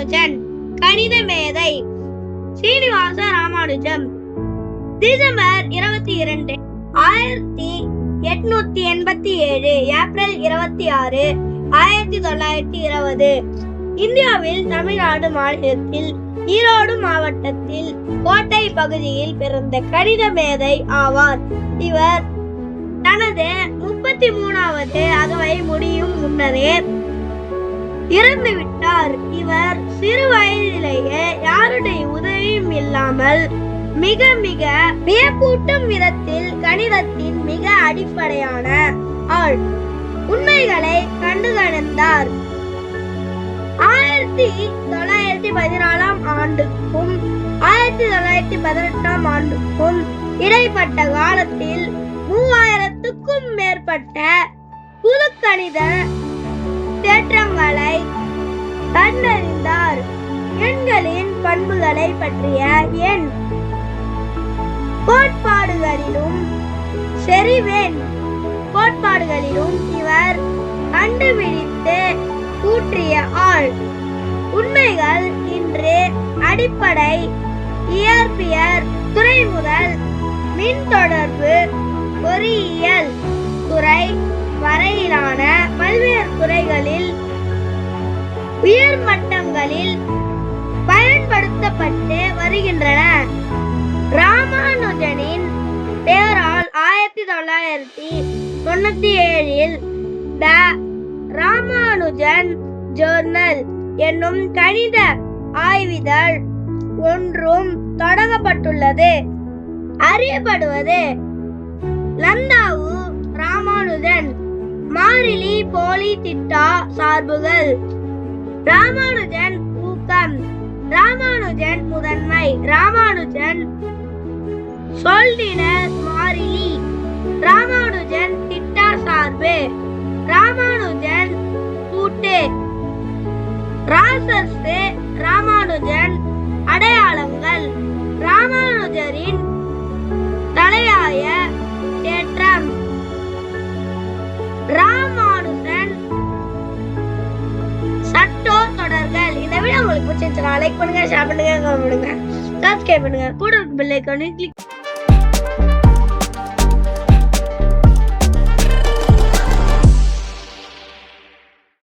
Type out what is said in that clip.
ராமானுஜன். கணித மேதை. ஸ்ரீனிவாச ராமானுஜம். டிசம்பர் இருபத்தி இரண்டு ஆயிரத்தி எட்நூத்தி எண்பத்தி ஏழு ஏப்ரல் இருபத்தி ஆறு ஆயிரத்தி தொள்ளாயிரத்தி இருபது. இந்தியாவில் தமிழ்நாடு மாநிலத்தில் ஈரோடு மாவட்டத்தில் கோட்டை பகுதியில் பிறந்த கணித மேதை ஆவார். இவர் தனது முப்பத்தி மூணாவது அகவை முடியும் முன்னரே இறந்து விட்டார் இவர் சிறு வயதிலேயே யாருடைய உதவியும் இல்லாமல் மிக மிக வியப்பூட்டும் விதத்தில் கணிதத்தின் மிக அடிப்படையான ஆள் உண்மைகளை கண்டுகணிந்தார் ஆயிரத்தி தொள்ளாயிரத்தி பதினாலாம் ஆண்டுக்கும் ஆயிரத்தி தொள்ளாயிரத்தி பதினெட்டாம் ஆண்டுக்கும் இடைப்பட்ட காலத்தில் மூவாயிரத்துக்கும் மேற்பட்ட புது கணித எண்களின் பண்புகளை பற்றிய எண் கோட்பாடுகளிலும் செறிவேன். கோட்பாடுகளிலும் இவர் கண்டுபிடித்து கூற்றிய ஆள். உண்மைகள் இன்று அடிப்படை இயற்பியல் துறை முதல் மின் தொடர்பு பொறியியல் துறை வரையிலான பல்வேறு துறைகளில் உயர் மட்டங்களில் செய்யப்பட்டு வருகின்றன. ராமானுஜனின் பெயரால் ஆயிரத்தி தொள்ளாயிரத்தி தொண்ணூத்தி ஏழில் த ராமானுஜன் ஜேர்னல் என்னும் கணித ஆய்விதழ் ஒன்றும் தொடங்கப்பட்டுள்ளது. அறியப்படுவது லந்தாவு ராமானுஜன் மாறிலி போலி திட்டா சார்புகள். ராமானுஜன் ஊக்கம் ராமானுஜன் முதன்மை. ராமானுஜன் சொல்லின மாறிலி. ராமானுஜன் திட்டா சார்பு. ராமானுஜன் கூட்டு. ராசர்ஸ் ராமானுஜன் அடையாளங்கள். ராமானுஜரின் லைக் பண்ணுங்க ஷேர் பண்ணுங்க கமெண்ட் பண்ணுங்க. சப்ஸ்கிரைப் பண்ணுங்க. கூட பெல் ஐக்கானையும் கிளிக்